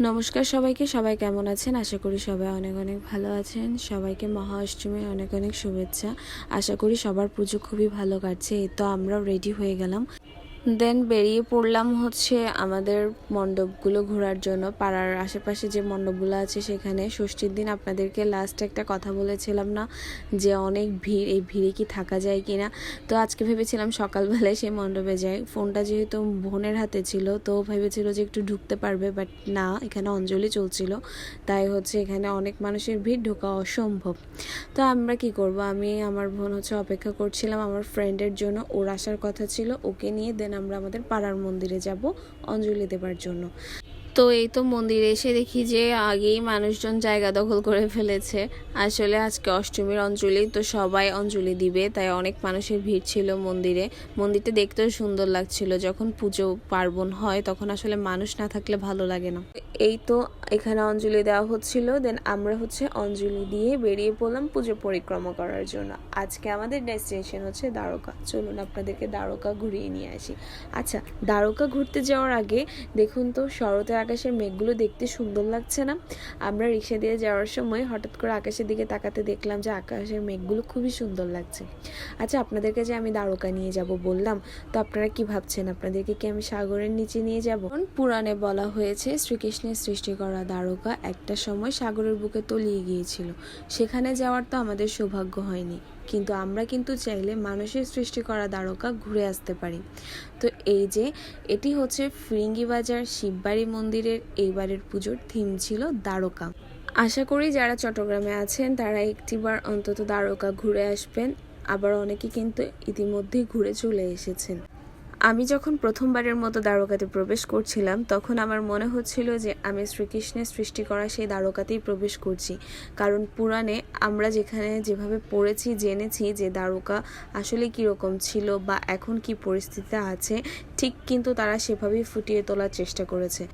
নমস্কার সবাইকে, সবাই কেমন আছেন? আশা করি সবাই অনেক অনেক ভালো আছেন। সবাইকে মহা অষ্টমীর অনেক অনেক শুভেচ্ছা। আশা করি সবার পুজো খুবই ভালো কাটছে। এই তো আমরাও রেডি হয়ে গেলাম। দেন বেরিয়ে পড়লাম হচ্ছে আমাদের মণ্ডপগুলো ঘোরার জন্য। পাড়ার আশেপাশে যে মণ্ডপগুলো আছে সেখানে। ষষ্ঠীর দিন আপনাদেরকে লাস্ট একটা কথা বলেছিলাম না, যে অনেক ভিড়, এই ভিড়ে কি থাকা যায় কি না তো আজকে ভেবেছিলাম সকালবেলায় সেই মণ্ডপে যাই। ফোনটা যেহেতু বোনের হাতে ছিল, তো ভেবেছিল যে একটু ঢুকতে পারবে বাট না, এখানে অঞ্জলি চলছিল। তাই হচ্ছে এখানে অনেক মানুষের ভিড়, ঢোকা অসম্ভব। তো আমরা কি করব? আমি, আমার বোন হচ্ছে অপেক্ষা করছিলাম, আমার ফ্রেন্ডের জন্য। ওর আসার কথা ছিল, ওকে নিয়ে দেন আমরা আমাদের পাড়ার মন্দিরে যাব অঞ্জলি দেবার জন্য। তো এই তো মন্দিরে এসে দেখি যে আগেই মানুষজন জায়গা দখল করে ফেলেছে। আসলে আজকে অষ্টমীর অঞ্জলি, তো সবাই অঞ্জলি দিবে, তাই অনেক মানুষের ভিড় ছিল মন্দিরে। মন্দিরটা দেখতেও সুন্দর লাগছিল, যখন পুজো পার্বণ হয় তখন আসলে মানুষ না থাকলে ভালো লাগে না। এই তো এখানে অঞ্জলি দেওয়া হচ্ছিল দেন আমরা হচ্ছে অঞ্জলি দিয়ে বেরিয়ে পড়লাম পুজো পরিক্রমা করার জন্য। আজকে আমাদের ডেস্টিনেশন হচ্ছে দ্বারকা। চলুন আপনাদেরকে দ্বারকা ঘুরিয়ে নিয়ে আসি। আচ্ছা দ্বারকা ঘুরতে যাওয়ার আগে দেখুন তো শরতের আকাশের মেঘগুলো দেখতে সুন্দর লাগছে না। আমরা রিক্সা দিয়ে যাওয়ার সময় হঠাৎ করে আকাশের দিকে তাকাতে দেখলাম যে আকাশের মেঘগুলো খুবই সুন্দর লাগছে। আচ্ছা আপনাদেরকে যে আমি দ্বারকা নিয়ে যাব বললাম, তো আপনারা কি ভাবছেন? আপনাদেরকে কি আমি সাগরের নিচে নিয়ে যাব? পুরাণে বলা হয়েছে, শ্রীকৃষ্ণের সৃষ্টি করা দ্বারকা একটা সময় সাগরের বুকে তলিয়ে গিয়েছিল। সেখানে যাওয়ার তো আমাদের সৌভাগ্য হয়নি। কিন্তু আমরা কিন্তু চাইলে মানুষের সৃষ্টি করা দ্বারকা ঘুরে আসতে পারি। তো এই যে, এটি হচ্ছে ফিরিঙ্গি বাজার শিববাড়ি মন্দিরের এইবারের পুজোর থিম ছিল দ্বারকা। আশা করি যারা চট্টগ্রামে আছেন, তারা একটিবার অন্তত দ্বারকা ঘুরে আসবেন। আবার অনেকে কিন্তু ইতিমধ্যেই ঘুরে চলে এসেছেন। আমি যখন প্রথমবারের মতো দ্বারকাতে প্রবেশ করছিলাম, তখন আমার মনে হচ্ছিল যে আমি শ্রীকৃষ্ণের সৃষ্টি করা সেই দ্বারকাতেই প্রবেশ করছি। কারণ পুরাণে আমরা যেখানে যেভাবে পড়েছি, জেনেছি যে দ্বারকা আসলে কীরকম ছিল বা এখন কি পরিস্থিতিতে আছে, ঠিক কিন্তু তারা সেভাবেই ফুটিয়ে তোলার চেষ্টা করেছে।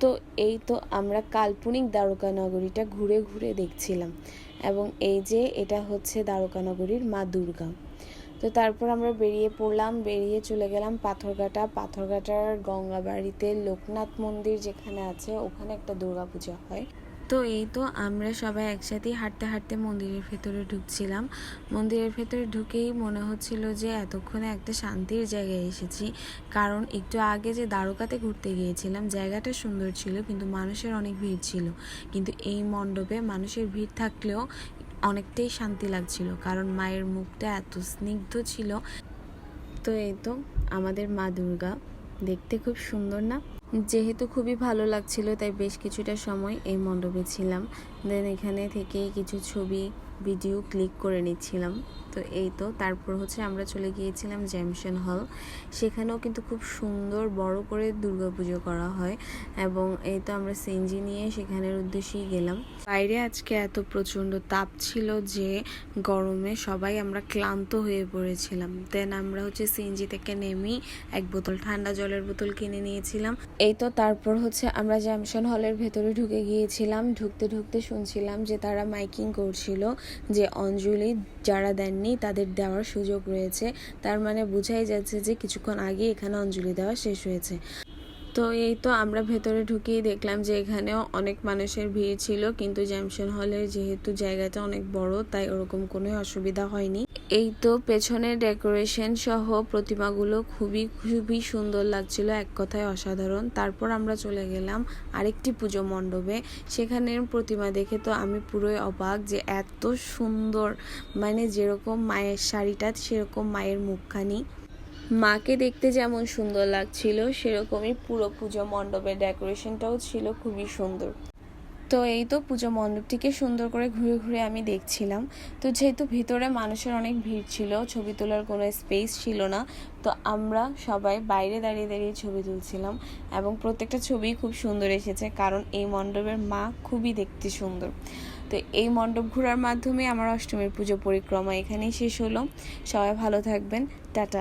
তো এই তো আমরা কাল্পনিক দ্বারকা নগরীটা ঘুরে ঘুরে দেখছিলাম। এবং এই যে এটা হচ্ছে দ্বারকা নগরীর মা দুর্গা। তো তারপর আমরা বেরিয়ে পড়লাম, বেরিয়ে চলে গেলাম পাথরঘাটা। পাথরঘাটার গঙ্গাবাড়িতে লোকনাথ মন্দির যেখানে আছে, ওখানে একটা দুর্গাপূজা হয়। তো এই তো আমরা সবাই একসাথেই হাঁটতে হাঁটতে মন্দিরের ভেতরে ঢুকছিলাম। মন্দিরের ভেতরে ঢুকেই মনে হচ্ছিল যে এতক্ষণে একটা শান্তির জায়গায় এসেছি। কারণ একটু আগে যে দ্বারকাতে ঘুরতে গিয়েছিলাম, জায়গাটা সুন্দর ছিল, কিন্তু মানুষের অনেক ভিড় ছিল। কিন্তু এই মণ্ডপে মানুষের ভিড় থাকলেও অনেকটাই শান্তি লাগছিল, কারণ মায়ের মুখটা এত স্নিগ্ধ ছিল। তো এই তো আমাদের মা দুর্গা। দেখতে খুব সুন্দর না? যেহেতু খুবই ভালো লাগছিল, তাই বেশ কিছুটা সময় এই মণ্ডপে ছিলাম। দেন এখানে থেকে কিছু ছবি ভিডিও ক্লিক করে নিচ্ছিলাম। তো এই তো। তারপর হচ্ছে আমরা চলে গিয়েছিলাম জ্যামশন হল। সেখানেও কিন্তু খুব সুন্দর বড় করে দুর্গাপুজো করা হয় এবং এই তো আমরা সিএনজি নিয়ে সেখানের উদ্দেশ্যেই গেলাম। বাইরে আজকে এত প্রচণ্ড তাপ ছিল যে গরমে সবাই আমরা ক্লান্ত হয়ে পড়েছিলাম। দেন আমরা হচ্ছে সিএনজি থেকে নেমেই এক বোতল ঠান্ডা জলের বোতল কিনে নিয়েছিলাম। এই তো তারপর হচ্ছে আমরা জ্যামশন হলের ভেতরে ঢুকে গিয়েছিলাম। ঢুকতে ঢুকতে শুনছিলাম যে তারা মাইকিং করছিল যে অঞ্জলি যারা দেননি তাদের দেওয়ার সুযোগ রয়েছে। তার মানে বোঝাই যাচ্ছে যে কিছুক্ষণ আগে এখানে অঞ্জলি দেওয়া শেষ হয়েছে। তো এই তো আমরা ভেতরে ঢুকিয়ে দেখলাম যে এখানেও অনেক মানুষের ভিড় ছিল, কিন্তু জ্যামশন হলের যেহেতু জায়গাটা অনেক বড়, তাই ওরকম কোনো অসুবিধা হয়নি। এই তো পেছনের ডেকোরেশন সহ প্রতিমাগুলো খুবই খুবই সুন্দর লাগছিল, এক কথায় অসাধারণ। তারপর আমরা চলে গেলাম আরেকটি পুজো মণ্ডপে। সেখানের প্রতিমা দেখে তো আমি পুরোই অবাক যে এত সুন্দর মানে যেরকম মায়ের শাড়িটা, সেরকম মায়ের মুখখানি। মাকে দেখতে যেমন সুন্দর লাগছিল, সেরকমই পুরো পুজো মণ্ডপের ডেকোরেশনটাও ছিল খুবই সুন্দর। তো এই তো পুজো মণ্ডপটিকে সুন্দর করে ঘুরে ঘুরে আমি দেখছিলাম। তো যেহেতু ভিতরে মানুষের অনেক ভিড় ছিল, ছবি তোলার কোনো স্পেস ছিল না, তো আমরা সবাই বাইরে দাঁড়িয়ে দাঁড়িয়ে ছবি তুলছিলাম এবং প্রত্যেকটা ছবি খুব সুন্দর এসেছে, কারণ এই মণ্ডপের মা খুবই দেখতে সুন্দর। তো এই মণ্ডপ ঘোরার মাধ্যমে আমার অষ্টমীর পুজো পরিক্রমা এখানেই শেষ হলো। সবাই ভালো থাকবেন। টাটা।